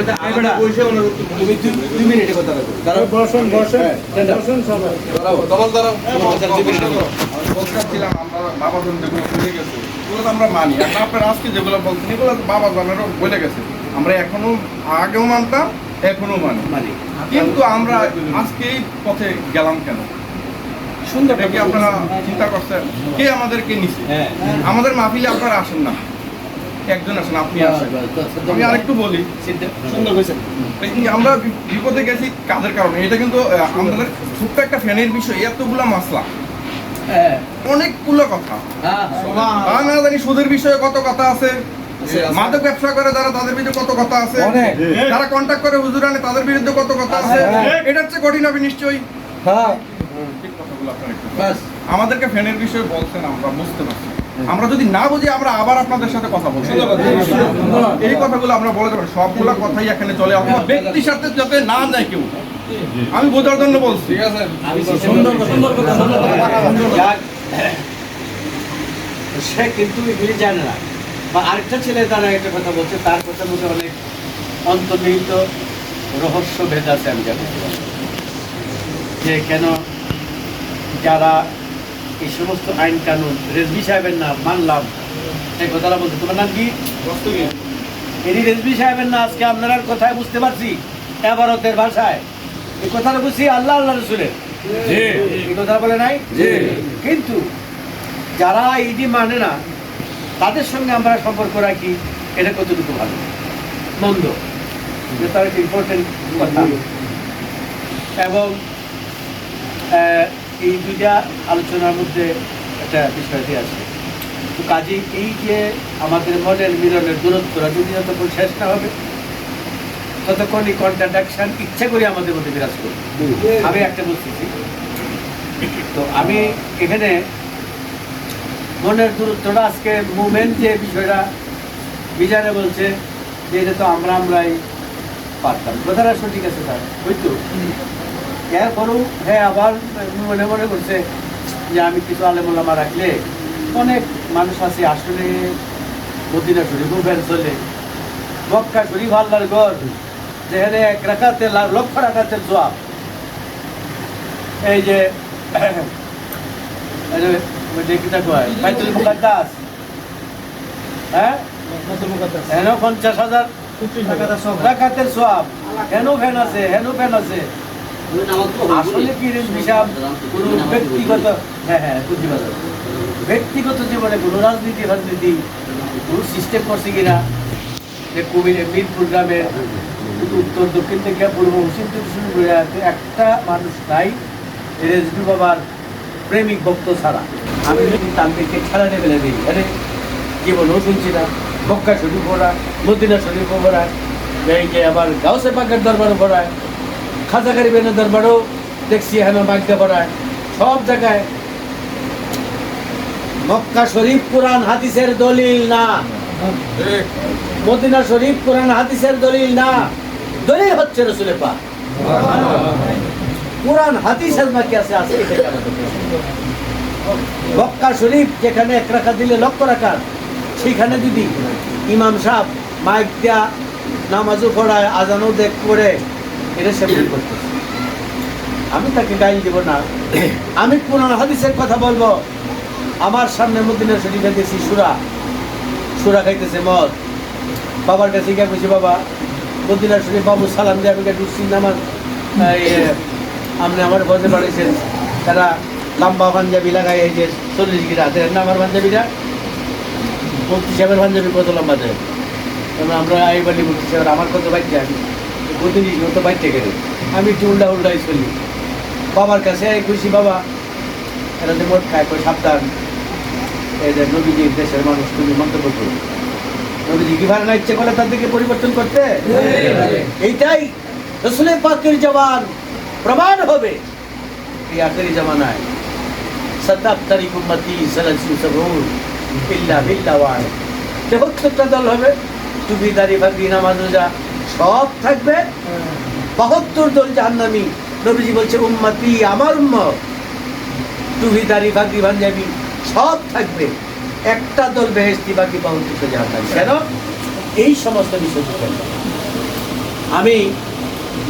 আমরা বলে গেছে আমরা এখনও আগেও মানতাম এখনও মানি কিন্তু আমরা আজকে এই পথে গেলাম কেন সুন্দর আপনারা চিন্তা করছেন কে আমাদেরকে হ্যাঁ আমাদের মাহফিলে আপনারা আসেন না। একজন আসেন আপনি আসেন। আমি আরেকটু বলি সুন্দর করেছেন আমরা বিপদে গেছি কাজের কারণে? এটা কিন্তু আমাদের ছোট্ট একটা ফ্যানের বিষয় এতগুলা মাসলা। হ্যাঁ। অনেকগুলো কথা। হ্যাঁ জানি সুদের বিষয়ে কত কথা আছে মাদক ব্যবসা করে যারা তাদের বিরুদ্ধে কত কথা আছে যারা কন্ট্যাক্ট করে হুজুর আনে তাদের বিরুদ্ধে কত কথা আছে হ্যাঁ। এটা হচ্ছে কঠিন হবে নিশ্চয়ই। হ্যাঁ। ঠিক কথাগুলো আপনারা একটু বাস। আমাদেরকে ফ্যানের বিষয়ে বলছেন আমরা বুঝতে পারছি। আমরা যদি না বুঝি আমরা আবার আপনাদের সাথে কথা বলছি এই কথাগুলো আমরা বলে দেবো। সবগুলো কথাই এখানে চলে অথবা ব্যক্তির সাথে যাতে না যায় কেউ। আমি বোঝার জন্য বলছি। ঠিক আছে। সুন্দর কথা সুন্দর কথা সুন্দর কথা যাক, সে কিন্তু এগুলি জানে না। বা আরেকটা ছেলে তারা একটা কথা বলছে তার কথার মধ্যে অনেক অন্তর্নিহিত রহস্য ভেদ আছে আমি জানি। যে কেন যারা এই সমস্ত আইন কানুন রেজবি সাহেবের নাম মানলাম। এই কথাটা বলছে তোমার নাম কি? এটি রেজবি সাহেবের না আজকে আপনারা কথায় বুঝতে পারছি এবারতের ভাষায়। এই কথাটা বুঝছি আল্লাহ আল্লাহ রসুলের। এই কথা বলে নাই? কিন্তু যারা ইডি মানে না তাদের সঙ্গে আমরা সম্পর্ক রাখি এটা কতটুকু ভালো? মন্দ। তার একটা ইম্পর্টেন্ট কথা। এবং এই দুইটা আলোচনার মধ্যে একটা বিষয়টি আছে। তো কাজে এই যে আমাদের মনের মিলনের দূরত্বরা যদি যতক্ষণ শেষ না হবে ততক্ষণ এই কন্ট্রাডাকশন ইচ্ছা করে আমাদের মধ্যে বিরাজ করবে। আমি একটা বুঝতেছি তো আমি এখানে মনের দূরত্বটা আজকে মুভমেন্ট যে বিষয়টা বিজারে বলছে যে এটা তো আমরা আমরাই পারতাম। কথাটা সঠিক আছে স্যার। বুঝতো এরপরেও হ্যাঁ আবার মনে মনে করছে যে আমি কিছু আলেমুলামা রাখলে অনেক মানুষ আছে আসলে মদিনা শরীফ ফের চলে মক্কা শরীফ আল্লাহর ঘর যেখানে এক রাখাতে লক্ষ রাখাতে জবাব এই যে হ্যাঁ হেন পঞ্চাশ হাজার রাখাতের সব হেন ফ্যান আছে হেন ফ্যান আছে। আসলে কি হিসাব ব্যক্তিগত হ্যাঁ হ্যাঁ বুঝতে ব্যক্তিগত জীবনে কোনো রাজনীতি রাজনীতি কোনো সিস্টেম করছে কিনা? যে কবির মিরপুর গ্রামের উত্তর, দক্ষিণ থেকে পূর্ব, পশ্চিম থেকে শুরু করে একটা মানুষ নাই রেজবি বাবার প্রেমিক ভক্ত ছাড়া। আমি যদি তান্ত্রিককে খেলা লেভেলে দিই, আরে জীবনও শুনছি না। মক্কা শরীফ পড়া, মদিনা শরীফ এই যে আবার গাউসে পাকের দরবারও পড়ায় খাজা গরিবের দরবারও দেখছি এখানে বাগ্যা পড়ায়। সব জায়গায়। মক্কা শরীফ কোরআন হাদিসের দলিল না। মদিনা শরীফ কোরআন হাদিসের দলিল না। দলিল হচ্ছে রসুলের পা কোরআন আছে আছে? মক্কা শরীফ যেখানে এক রাখা দিলে লক্ষ রাখার, সেখানে যদি ইমাম সাহেব মাইক দেয়া নামাজও পড়ায়, আজানও দেখ করে আমি তাকে গাইল দিব না। আমি হাদিসের কথা বলব। আমার সামনে মদিনা শরীফে দেখছি সুরা। সুরা খাইতেছে মদ। বাবার কাছে গিয়ে বাবা মদিনা শরীফ বাবু সালাম দিয়ে আমি আমার আপনি আমার বলতে পারেছেন তারা লম্বা পাঞ্জাবি লাগাই চল্লিশ গিরা দেখেন আমার মুক্তি সাহেবের পাঞ্জাবি কত লম্বা দেয় আমরা এই বলি মুক্তি সাহেব আমার কত বাইক আমি প্রতিনিধি কত বাইক থেকে আমি একটু উল্টা উল্টাই চলি। বাবার কাছে খুশি, বাবা। এটা তো মোট খায় সাবধান। এই যে নবীজির দেশের মানুষ, তুমি মন্তব্য করো। নবীজি কি না ইচ্ছে করে তাদেরকে পরিবর্তন করতে? এইটাই রসুলের পাকের জবান। প্রমাণ হবে। এই আখেরি জামানায় সত্তাত্তরি উম্মতি সালাসু সবুর ইল্লা বিল্লা ওয়াহিদ। তেহত্তরটা দল হবে। টুপিদারি ফাঁকি নামাজ রোজা সব থাকবে। বাহাত্তর দল জাহান্নামী। নবীজি বলছে, উম্মতি, আমার উম্মত। টুপিদারি ফাঁকি ভাঞ্জাবি সব থাকবে। একটা দল বেহেস্তি বাকি বাহাত্তরটা জাহান্নামী। কেন? এই সমস্ত বিষয় আমি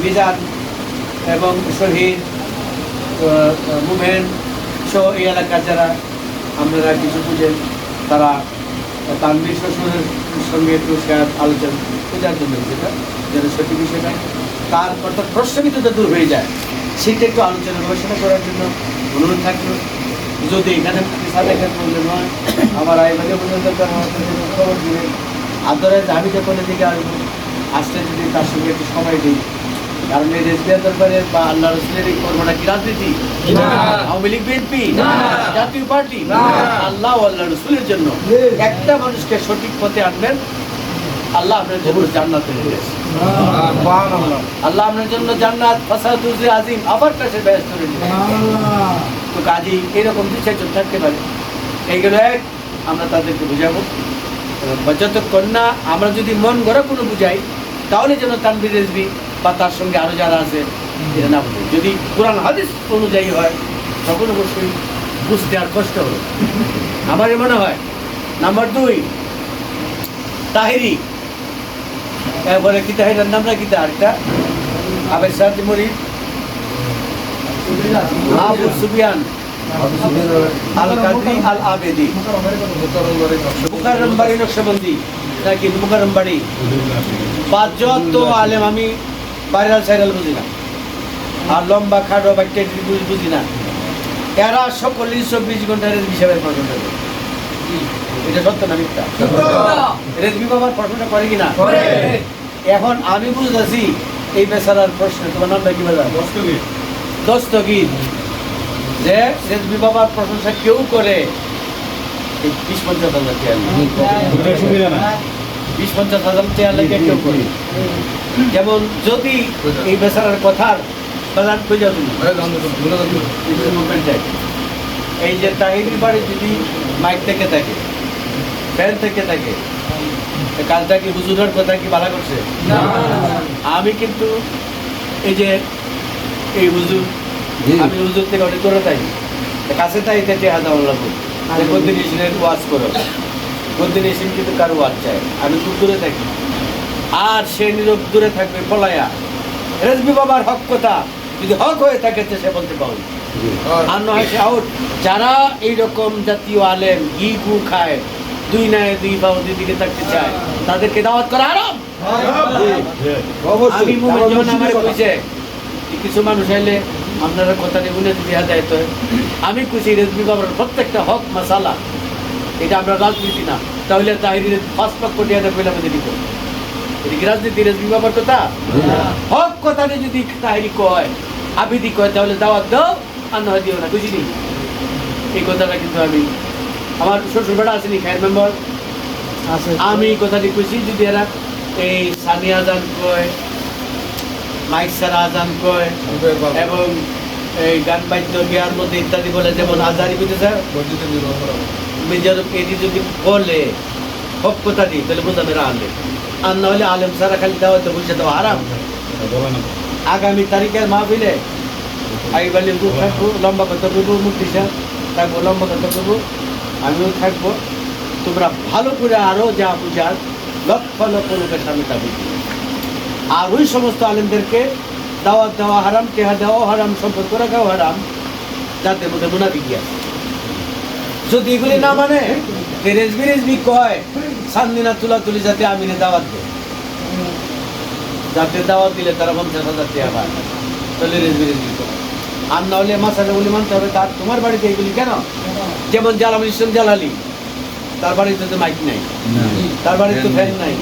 মিজান এবং শহীদ মুভেন সহ এই এলাকার যারা আপনারা কিছু বুঝেন, তারা তানবীর শ্বশুরের সঙ্গে একটু শেয়ার আলোচনা পূজার জন্য যেটা, যেন সত্যি বিষয়টা তার অর্থাৎ প্রশ্নবিদ্ধতা দূর হয়ে যায়। সেটা একটু আলোচনা গবেষণা করার জন্য অনুরোধ থাকল। যদি এখানে সাদেকের প্রয়োজন হয়। আমার আইবাগে পর্যন্ত খবর দিবে। আদরের আমি যখন এদিকে আসব? আসতে যদি তার সঙ্গে একটু সময় দিই কারণ এই রেসবিয়া দরবারের বা আল্লাহ রসুলের এই কর্মটা কি রাজনীতি? আওয়ামী লীগ বিএনপি? জাতীয় পার্টি? আল্লাহ আল্লাহ রসুলের জন্য একটা মানুষকে সঠিক পথে আনবেন আল্লাহ আপনার জন্য জান্নাত আল্লাহ আপনার জন্য জান্নাত ফাসাদুজে আজিম আবার কাছে ব্যস্ত তো কাজী এরকম দু চারজন থাকতে পারে। এইগুলো এক আমরা তাদেরকে বুঝাবো। যতক্ষণ না আমরা যদি মন গড়া কোনো বুঝাই তাহলে যেন তানবির রেজবি বা তার সঙ্গে আরও যারা আছে এটা না বুঝে যদি কোরআন হাদিস অনুযায়ী হয় তখন অবশ্যই বুঝতে আর কষ্ট হবে। আমার মনে হয় নাম্বার দুই তাহিরি। এরপরে কি তাহিরার নাম না কি আরেকটা। আবের সাথ মরি। আবু সুবিয়ান আল কাদরি আল আবেদি মুকাররম বাড়ি নকশবন্দি। নাকি মুকাররম বাড়ি? বা যত আলেম আমি বাইরাল সাইরাল বুঝি না। আর লম্বা খাটো বা টেটি বুঝ না। এরা সকলেই চব্বিশ ঘণ্টার হিসাবে পছন্দ করে। এটা সত্য না মিথ্যা? রেজবি বাবার প্রশ্নটা করে কিনা? এখন আমি বুঝতেছি এই বেচারার প্রশ্ন তোমার নামটা কি বাজার দস্তগীর। যে রেজবি বাবার প্রশংসা কেউ করে এই বিশ পঞ্চাশ হাজার বিশ পঞ্চাশ হাজার চেয়ার লেগে কেউ করে যেমন যদি এই বেচারার কথার কই তুমি এই যে তাহিরির বাড়ি যদি মাইক থেকে থাকে ফ্যান থেকে থাকে কাজটা কি হুজুরের কথা কি ভালো করছে আমি কিন্তু এই যে এই হুজুর আমি হুজুর থেকে অনেক করে থাকি কাছে তাই থেকে হাজার লাগবো প্রতিদিন ওয়াজ করো প্রতিদিন এসিন কিন্তু কারও ওয়াজ চায়। আমি খুব দূরে থাকি। আর সে নীরব দূরে থাকবে পলায়া। রেজবি বাবার হক কথা। যদি হক হয়ে থাকে তো সে বলতে পারবে আর নয় সে আউট যারা এইরকম জাতীয় আলেম ঘি গু খায় দুই নায় দুই বাবু দুই দিকে থাকতে চায় তাদেরকে দাওয়াত করা আরাম আমি যখন আমার কইছে কিছু মানুষ আইলে আপনারা কথা নিয়ে দেওয়া যায় তো। আমি খুশি রেজবি বাবার প্রত্যেকটা হক মশালা এটা আমরা রাজনীতি না। তাহলে তাহিরের পাঁচ কোটি হাজার পয়লা মধ্যে দিব এটা কি রাজনীতি বাবার কথা হক কথা যদি তাহিরি কয় আবিদি কয় তাহলে দাওয়াত দাও আর নয় দিও না বুঝিনি এই কথাটা কিন্তু আমি আমার শ্বশুর বেড়া আসেনি খায়ের মেম্বার? আমি এই কথাটি খুশি যদি এরা এই সানিয়া আজান কয় মাইক সারা আজান কয় এবং এই গান বাদ্য বিয়ার মধ্যে ইত্যাদি বলে যেমন আজারি বুঝেছে মেজর এটি যদি বলে, হক কথা দিই, তাহলে বোঝাবে আলে আর না হলে আলেম সারা খালি দাওয়াতে বসে দেওয়া আরাম আগামী তারিখের মাহফিলে আইবালি হুজুর থাকব, লম্বা কথা বলব মুক্তি সাহেব থাকব, লম্বা কথা বলব। আমিও থাকব। তোমরা ভালো করে আরও যা বুঝার, লক্ষ লক্ষ লোকের সামনে তা বুঝি আর ওই সমস্ত আলেমদেরকে দাওয়াত দেওয়া হারাম, টেহা দেওয়া হারাম সম্পর্ক রাখাও হারাম, যাতে মধ্যে মুনাফিকি আছে। যদি এগুলি না মানে রেজবি রেজবি কয় সান্দিনা তুলা তুলি যাতে আমিনে দাওয়াত দেয়। যাতে দাওয়াত দিলে তারা পঞ্চাশ হাজার টাকা পায়। তাহলে রেজবি রেজবি করে আর না হলে মাসালাগুলি মানতে হবে তার তোমার বাড়িতে এগুলি কেন? যেমন জালামুল ইসলাম জালালি তার বাড়িতে তো মাইক নাই। তার বাড়িতে তো ফ্যান নাই।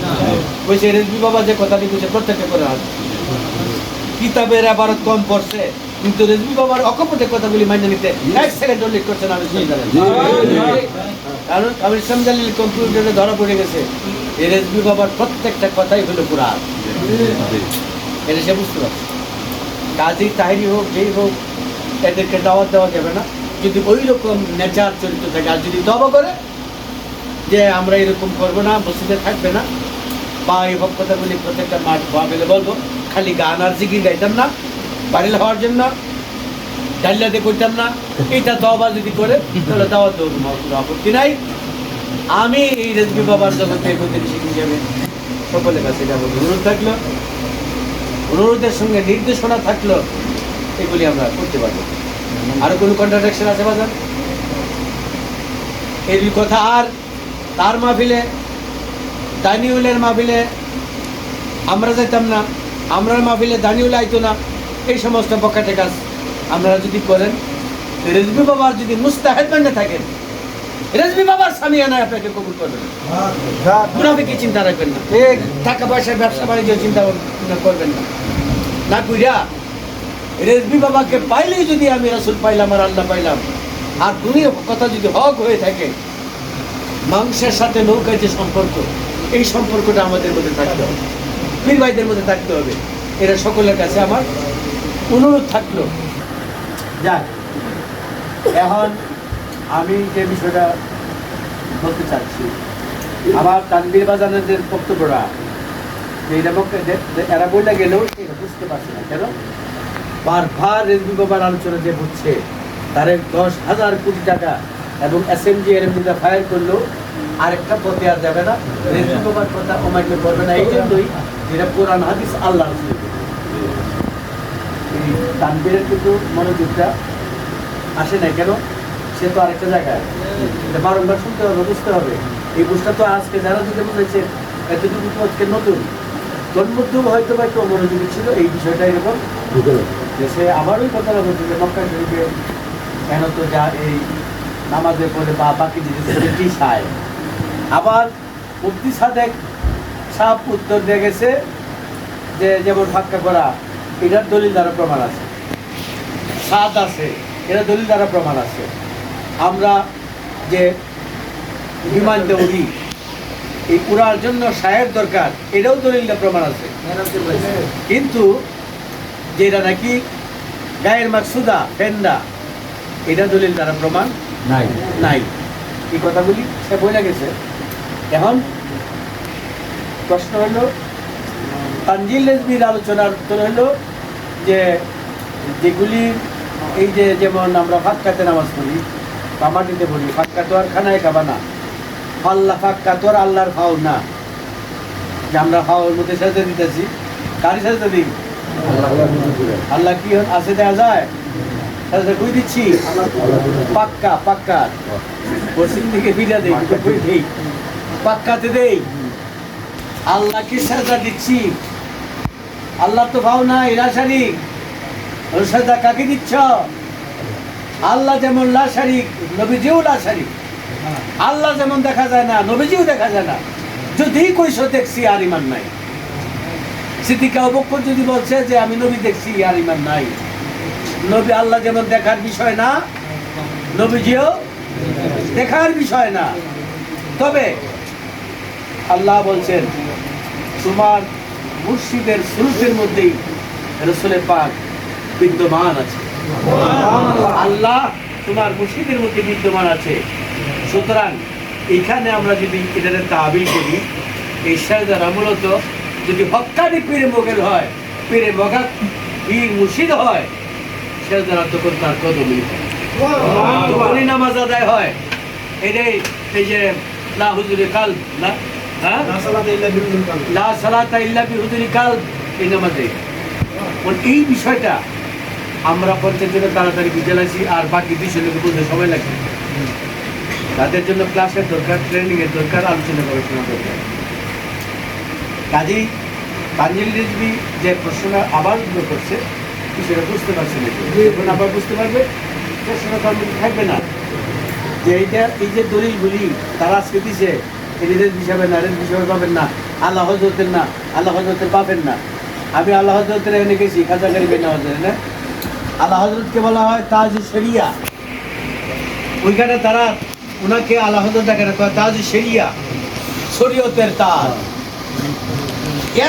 কইছে রেজবি বাবা যে কথাটি কইছে প্রত্যেকটা করে আছে কিতাবের আবারত কম পড়ছে। কিন্তু রেজবি বাবার অকপটে কথাগুলি মাইনে নিতে এক সেকেন্ড উল্লেখ করছেন আমি কারণ আমি জালিল কম্পিউটারে ধরা পড়ে গেছে। এই রেজবি বাবার প্রত্যেকটা কথাই হলো পুরা এটা সে বুঝতে পারছে। কাজী তাহিরি হোক যেই হোক এদেরকে দাওয়াত দেওয়া যাবে না। যদি ওই রকম নেচার চরিত্র থাকে আর যদি দবা করে যে আমরা এরকম করব না মসজিদে থাকবে না বা এই হক কথাগুলি প্রত্যেকটা মাঠ ভাবেলে বলব খালি গান আর জিগি গাইতাম না। বাড়িল হওয়ার জন্য ডাল্লাতে করতাম না, এটা দবা যদি করে, তাহলে দেবো তোমার কোনো আপত্তি নাই। আমি এই রেজবি বাবার জগতে প্রতিবেশী হিসেবে সকলের কাছে এটা অনুরোধ থাকল। অনুরোধের সঙ্গে নির্দেশনা থাকল, এগুলি আমরা করতে পারব। আরও কোনো কন্ট্রাডিকশন আছে বাজার? এই কথা আর, তার মাহফিলে, দানিউলের মাহফিলে আমরা যাইতাম না, আমরার মাহফিলে দানিউল আইতো না। এই সমস্ত পকেটে কাজ আপনারা যদি করেন রেজবি বাবার যদি মুস্তাহেদ বান্ধে থাকেন রেজবি বাবার স্বামী আনায় আপনাকে কবুল করবেন। মুনাফিকে চিন্তা রাখবেন না। টাকা পয়সা ব্যবসা বাণিজ্য চিন্তা করবেন না। না কুইরা রেজবি বাবাকে পাইলেই যদি আমি রাসুল পাইলাম আর আল্লাহ পাইলাম আর দুনিয়া কথা যদি হক হয়ে থাকে মাংসের সাথে নৌকার যে সম্পর্ক এই সম্পর্কটা আমাদের মধ্যে থাকতে হবে। পীর ভাইদের মধ্যে থাকতে হবে। এরা সকলের কাছে আমার অনুরোধ থাকল। যাক, এখন আমি যে বিষয়টা বলতে চাচ্ছি, আমার তানবির বাজানের যে বক্তব্যটা, যে এরা বইলা গেলেও বুঝতে পারছি না, কেন? বারবার রেজবি বাবার আলোচনা যে হচ্ছে, তার দশ হাজার কোটি টাকা এবং এস এসএমজি এর মধ্যে ফায়ার করলেও আরেকটা পথে আর যাবে না। রেজবি বাবার কথা অমান্য করবে না, এই জন্যই যেটা কোরআন, হাদিস আল্লাহ তানবীরের কিন্তু মনোযোগটা আসে না কেন? সে তো আরেকটা জায়গায়। এটা বারংবার শুনতে হবে বুঝতে হবে। এই বুঝটা তো আজকে যারা দিতে বুঝেছে এতটুকু তো আজকে নতুন। তোর মধ্যেও হয়তো বা একটু মনোযোগী ছিল এই বিষয়টা এরকম। যে সে আবার ওই কথাটা বলছে যে মক্কা শরীফে কেন তো যা এই নামাজের পরে বা বাকি জিনিসগুলি চায়। আবার মুক্তি সাদেক সাপ উত্তর দিয়ে গেছে যে যেমন ফাক্কা করা এটার দলিল দ্বারা প্রমাণ আছে। সাদ আছে এটা দলিল দ্বারা প্রমাণ আছে। আমরা যে বিমান দৌড়ি এই উড়ার জন্য সায়ের দরকার এটাও দলিল প্রমাণ আছে। কিন্তু যেটা নাকি গায়ের মাকসুদা ফেন্ডা এটা দলিল দ্বারা প্রমাণ নাই। নাই। এই কথাগুলি সে বোঝা গেছে। এখন প্রশ্ন হলো তানজিল রেজবির আলোচনার উত্তর হলো যে যেগুলি এই যে যেমন আমরা ফাঁকাতে নামাজ পড়ি বা মাটিতে পড়ি ফাঁকা তো আর খানায় খাবা না। আল্লাহ ফাঁকা তো আর আল্লাহর খাও না। যে আমরা খাওয়ার মধ্যে সাজতে দিতেছি কারি সাজতে দিই? আল্লাহ কি আছে দেওয়া যায়? সাজতে কই দিচ্ছি? পাক্কা পাক্কা। পশ্চিম দিকে দেই কই দেই? পাক্কাতে দেই। আল্লাহ কি সাজা দিচ্ছি? আল্লাহ তো ভাও না এরা শারিক ওর সাজা কাকে দিচ্ছ? আল্লাহ যেমন লা শারিক নবীজিও লা শারিক আল্লাহ যেমন দেখা যায় না, নবীজিও দেখা যায় না। যদি কইস দেখছি, আর ইমান নাই। সিদ্দিকা অবক্ষর যদি বলছে যে, আমি নবী দেখছি, আর ইমান নাই। নবী আল্লাহ যেমন দেখার বিষয় না, নবীজিও দেখার বিষয় না। তবে আল্লাহ বলছেন, তোমার মুর্শিদের সুরুতের মধ্যেই রসুলের পাক বিদ্যমান আছে। আল্লাহ তোমার মুর্শিদের মধ্যে বিদ্যমান আছে। সুতরাং এখানে আমরা যদি এটাকে তাবিল করি এই সারদারা মূলত যদি হক্কানি পীরে মোগের হয় পীরে মগা পীর মুর্শিদ হয় সারদারা তখন তার কদমই হয়। নামাজ আদায় হয়। এটাই এই যে লা হুজুরে কাল না? লা সালাতা ইল্লা বিহুজুরি কাল। এই নামাজে। এই বিষয়টা আমরা পঞ্চায়েত জন্য তাড়াতাড়ি বিদ্যালয় আর বাকি দুইশো লোক বলতে সময় লাগবে। তাদের জন্য ক্লাসের দরকার ট্রেনিং এর দরকার আলোচনা গবেষণা দরকার। কাজেই তানজিল রিজবি যে প্রশ্নটা আবার করছে সেটা বুঝতে পারছে না আবার বুঝতে পারবে প্রশ্নটা থাকবে না। যে এইটা এই যে দলিলগুলি তারা আজকে দিছে এদের হিসাবে না এদের হিসাবে পাবেন না। আল্লাহ হজরতের না, আল্লাহ হজরতের পাবেন না। আমি আল্লাহ হজরতের এনে গেছি খাজা গাড়ি বেনা হজরত না? আল্লাহ হজরতকে বলা হয় তাজ শরিয়া। ওইখানে তারা ওনাকে আল্লাহ হজরত ডাকে না তাজ শরিয়া, শরীয়তের তাজ।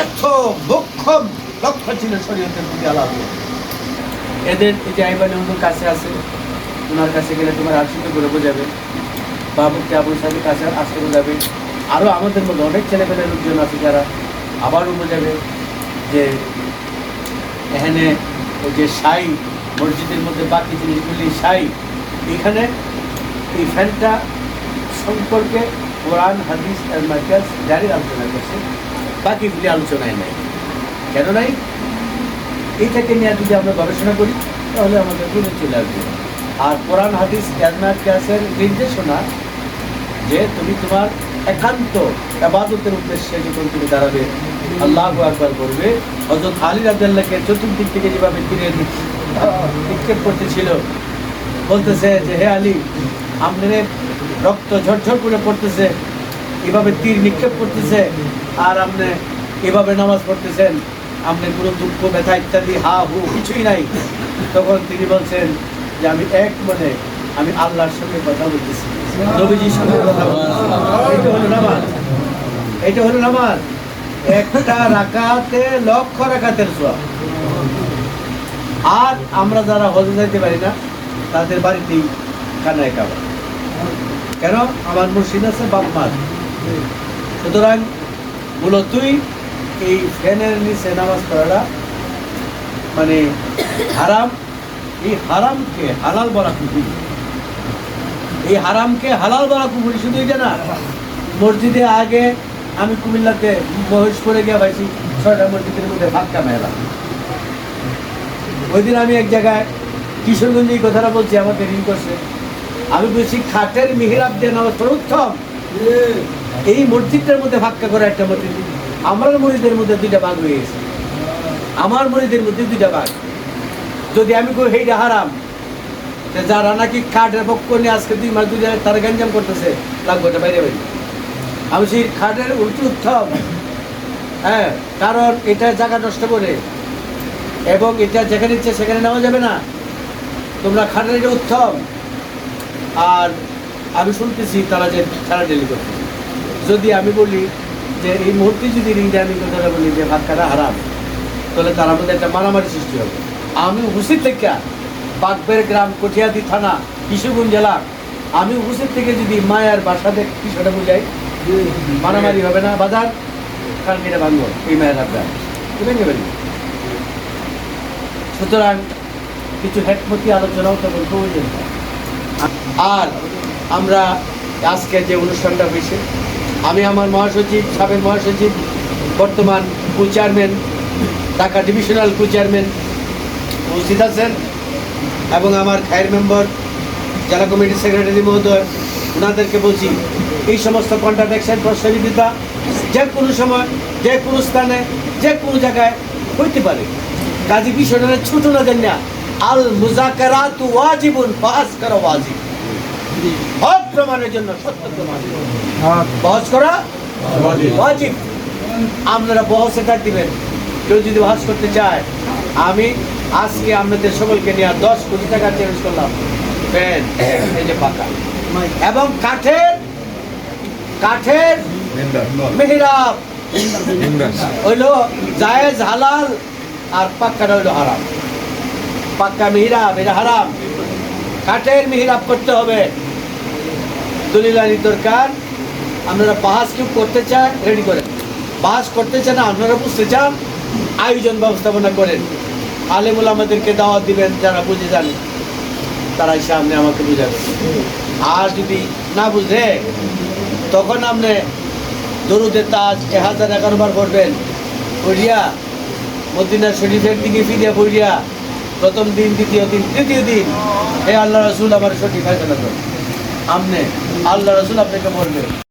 এত মোক্ষম লক্ষ্য ছিল শরীয়তের প্রতি আল্লাহ এদের যে আইবানি কাছে আছে ওনার কাছে গেলে তোমার আশিত করে বোঝাবে। বাবুকে আবুল সাহেবের কাছে আসতে বোঝাবে আরও আমাদের মধ্যে অনেক ছেলেপেলে লোকজন আছে যারা আবারও বোঝাবে যে এখানে ওই যে সাই মসজিদের মধ্যে বাকি জিনিসগুলি সাই এখানে এই ফ্যানটা সম্পর্কে কোরআন, হাদিস, আর মার্কাজ জারি আলোচনা করছে বাকিগুলি আলোচনায় নাই। কেন নাই? এইটাকে নিয়ে যদি আমরা গবেষণা করি, তাহলে আমাদের বুঝে চলে আসবে। আর কোরআন, হাদিস ক্যাজনার ক্যাসের নির্দেশনা যে তুমি তোমার একান্ত আবাদতের উদ্দেশ্যে যখন তুমি দাঁড়াবে আল্লাহ একবার করবে হজরত আলী রাজাল্লাহকে চতুর্দিক থেকে যেভাবে আহ, নিক্ষেপ করতেছিল বলতেছে যে হে আলী আপনার রক্ত ঝরঝর করে পড়তেছে এভাবে তীর নিক্ষেপ করতেছে আর আপনি এভাবে নামাজ পড়তেছেন আপনার কোনো দুঃখ ব্যথা ইত্যাদি হা হু কিছুই নাই। তখন তিনি বলছেন যে আমি এক মনে আমি আল্লাহর সঙ্গে কথা বলতেছি। এটা হলো নামাজ। একটা আর আমরা যারা হজে যাইতে পারি না, তাদের বাড়িতেই কানায় কেন? আমার মুর্শিদ আছে বাপমার। সুতরাং মূলতই এই ফ্যানের নিচে নামাজ পড়াটা মানে হারাম। এই হারামকে হালাল বলা কুকুরি এই হারামকে হালাল বলা কুকুরি শুধু এটা না। মসজিদে আগে আমি কুমিল্লাতে মহেশপুরে গিয়ে পাইছি ছয়টা মসজিদের মধ্যে ফাঁকা মেলা। ওই আমি এক জায়গায় কিশোরগঞ্জে এই কথাটা বলছি, আমাকে ঋণ করছে। আমি বলছি, খাটের মিহিরাব দিয়ে নামাজ পড়া এই মসজিদটার মধ্যে ভাক্কা করে একটা মসজিদ। আমার মরিদের মধ্যে দুইটা ভাগ হয়ে গেছে। আমার মরিদের মধ্যে দুইটা ভাগ যদি আমি কই হেইটা হারাম। যারা নাকি খাটের পক্ষ নিয়ে আজকে দুই মাস, দুই জায়গায় তারা গ্যাঞ্জাম করতেছে, লাগবে এটা বাইরে বাইরে। আমি সেই খাটের উল্টো উত্তম হ্যাঁ কারণ এটা জায়গা নষ্ট করে। এবং এটা যেখানে ইচ্ছে সেখানে নেওয়া যাবে না। তোমরা খাটের এটা উত্তম আর আমি শুনতেছি তারা যে সারা ডেলি করছে। যদি আমি বলি যে এই মুহূর্তে যদি রিংটা আমি কথাটা বলি যে ভাত কাটা হারাম, তাহলে তার মধ্যে একটা মারামারি সৃষ্টি হবে। আমি উপস্থিত থেকে বাগবের গ্রাম কঠিয়াদি থানা, কিশোরগঞ্জ জেলা। আমি উপস্থিত থেকে যদি মায়ের বাসাতে বিষয়টা বুঝাই? মারামারি হবে না, বাজার? কালকে এটা ভাঙবো, এই মায়ের ফেলব সুতরাং কিছু হেকমতি আলোচনাও তখন প্রয়োজন আর আমরা আজকে যে অনুষ্ঠানটা হয়েছে, আমি আমার মহাসচিব, সাবেক মহাসচিব, বর্তমান co chairman, Dhaka divisional co chairman উপস্থিত আছেন। এবং আমার খায়ের মেম্বার জেলা কমিটির সেক্রেটারি মহোদয় ওনাদেরকে বলছি এই সমস্ত কন্ট্রাডিকশন প্রশ্নবিদিতা যে কোনো সময় যে কোনো স্থানে যে কোনো জায়গায় হইতে পারে। কাজী বিষয়টা ছোট না দেন না আল মুজাকারাত ওয়াজিবুন বাস করা ওয়াজিব। হক প্রমাণের জন্য সত্য প্রমাণ বহস করা ওয়াজিব। আপনারা বহসে ডাক দিবেন। কেউ যদি বহস করতে চায় আমি আজকে আপনাদের সকলকে নিয়ে দশ কোটি টাকা চ্যালেঞ্জ করলাম। ফ্যান, এই যে পাকা। এবং কাঠের কাঠের মেহরাব। হইল জায়েজ হালাল আর পাক্কাটা হইল হারাম। পাক্কা মিহিরাব, এটা হারাম। কাঠের মিহিরাব করতে হবে। দলিলানি দরকার। আপনারা বাহাস কেউ করতে চান রেডি করেন। বাহাস করতে চান আপনারা বুঝতে চান আয়োজন ব্যবস্থাপনা করেন। আলেমুল আমাদেরকে দাওয়াত দিবেন, যারা বুঝে জানে তারাই সামনে আমাকে বুঝাবে। আর যদি না বুঝে, তখন আপনি দরুদের তাজ এক হাজার এগারো বার করবেন পড়িয়া মদিনা শরীফের দিকে ফিরিয়া পড়িয়া প্রথম দিন, দ্বিতীয় দিন, তৃতীয় দিন, হে আল্লাহ রসুল, আমার সঠিক ফায়সলা করুন আপনি আল্লাহ রসুল আপনাকে বলবে